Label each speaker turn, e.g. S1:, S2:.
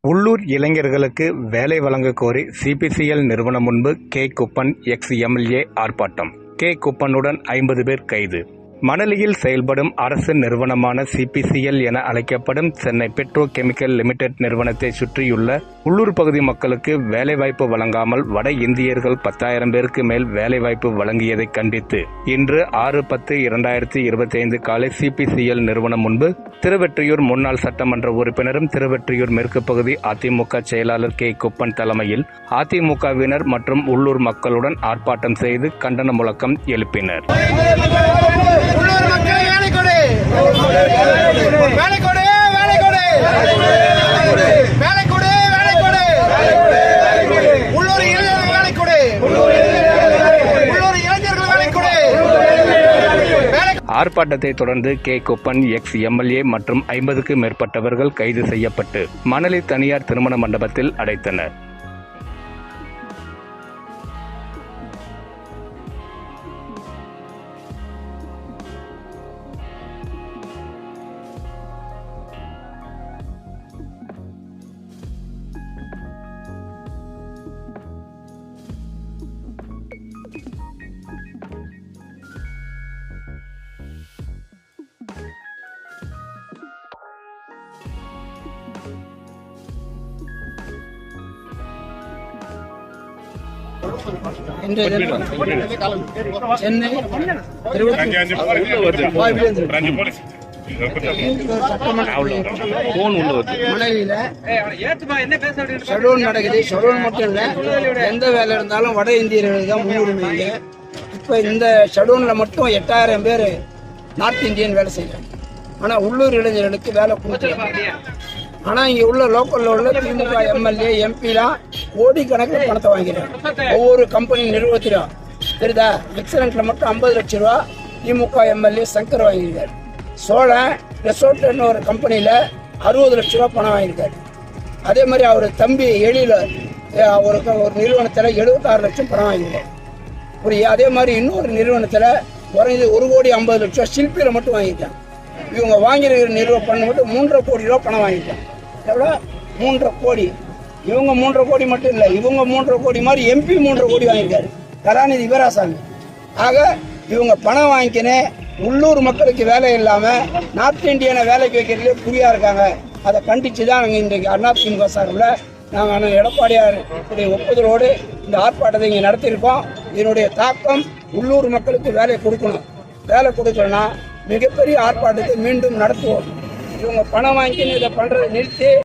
S1: உள்ளூர் இளைஞர்களுக்கு வேலை வழங்க கோரி சிபிசிஎல் நிறுவனம் முன்பு கே. குப்பன் எக்ஸ் எம்எல்ஏ ஆர்ப்பாட்டம். கே. குப்பனுடன் ஐம்பது பேர் கைது. மணலியில் செயல்படும் அரசு நிறுவனமான சிபிசிஎல் என அழைக்கப்படும் சென்னை பெட்ரோ கெமிக்கல் லிமிடெட் நிறுவனத்தை சுற்றியுள்ள உள்ளூர் பகுதி மக்களுக்கு வேலைவாய்ப்பு வழங்காமல் வட இந்தியர்கள் பத்தாயிரம் பேருக்கு மேல் வேலைவாய்ப்பு வழங்கியதை கண்டித்து இன்று ஆறு பத்து இரண்டாயிரத்தி இருபத்தி ஐந்து காலை சிபிசிஎல் நிறுவனம் முன்பு திருவெற்றியூர் முன்னாள் சட்டமன்ற உறுப்பினரும் திருவெற்றியூர் மேற்கு பகுதி அதிமுக செயலாளர் கே. குப்பன் தலைமையில் அதிமுகவினர் மற்றும் உள்ளூர் மக்களுடன் ஆர்ப்பாட்டம் செய்து கண்டன முழக்கம் எழுப்பினர்
S2: உள்ளூர் மக்கள் வேலை கொடு வேலை கொடு வேலை கொடு வேலை கொடு வேலை கொடு உள்ளூர் இளைஞர்கள் வேலை கொடு உள்ளூர் இளைஞர்கள் வேலை கொடு வேலை
S1: ஆர்ப்பாட்டத்தை தொடர்ந்து கே. கொப்பன் எக்ஸ். எம்எல்ஏ மற்றும் ஐம்பதுக்கு மேற்பட்டவர்கள் கைது செய்யப்பட்டு மணலி தனியார் திருமண மண்டபத்தில் அடைத்தனர்.
S3: இன்றைய தினம் சென்னை ஷெட்யூல் நடக்குது. ஷெட்யூல் மட்டும் இல்ல. எந்த வேலை இருந்தாலும் வட இந்தியர்களுக்கு தான் முன்னுரிமை இங்க. இப்ப இந்த ஷெட்யூல்ல மட்டும் எட்டாயிரம் பேர் நார்த் இந்தியன் வேலை செய்யறாங்க. ஆனா உள்ளூர் இளைஞர்களுக்கு வேலை கொடுக்கல. ஆனா இங்க உள்ள லோக்கல்ல உள்ள திமுக எம்எல்ஏ எம்பிலாம் கோடிக்கணக்கில் பணத்தை வாங்கிறேன் ஒவ்வொரு கம்பெனி நிறுவனத்திலும். தெரியுதா? எக்ஸலண்ட்ல மட்டும் ஐம்பது லட்சம் ரூபா திமுக எம்எல்ஏ சங்கர் வாங்கியிருக்காரு. சோழன் ரெசார்ட்னு ஒரு கம்பெனியில அறுபது லட்ச ரூபா பணம் வாங்கியிருக்காரு. அதே மாதிரி அவர் தம்பி எழில ஒரு ஒரு நிறுவனத்தில் எழுபத்தாறு லட்சம் பணம் வாங்கியிருக்காரு. புரியுது? அதே மாதிரி இன்னொரு நிறுவனத்தில் குறைஞ்சது ஒரு கோடி ஐம்பது லட்சம் சில்பியில் மட்டும் வாங்கிட்டாங்க இவங்க வாங்கியிருக்கிற நிறுவ பண்ண மட்டும் மூன்றரை கோடி ரூபா பணம் வாங்கிட்டாங்க. எவ்வளோ? மூன்றரை கோடி. இவங்க மூன்றரை கோடி மட்டும் இல்லை இவங்க மூன்றரை கோடி மாதிரி எம்பி மூன்றரை கோடி வாங்கியிருக்காரு. கலாநிதி வீராசாமி. ஆக இவங்க பணம் வாங்கிக்கினே உள்ளூர் மக்களுக்கு வேலை இல்லாமல் நார்த் இந்தியனை வேலைக்கு வைக்கிறதுலே குறியா இருக்காங்க. அதை கண்டித்து தான் நாங்கள் இன்றைக்கு அதிமுக சார்பில் நாங்கள் அண்ணன் எடப்பாடியார் ஒப்புதலோடு இந்த ஆர்ப்பாட்டத்தை இங்கே நடத்தியிருக்கோம். இதனுடைய தாக்கம் உள்ளூர் மக்களுக்கு வேலை கொடுக்கணும். வேலை கொடுக்கலன்னா மிகப்பெரிய ஆர்ப்பாட்டத்தை மீண்டும் நடத்துவோம். இவங்க பணம் வாங்கி இதை பண்ணுறதை நிறுத்தி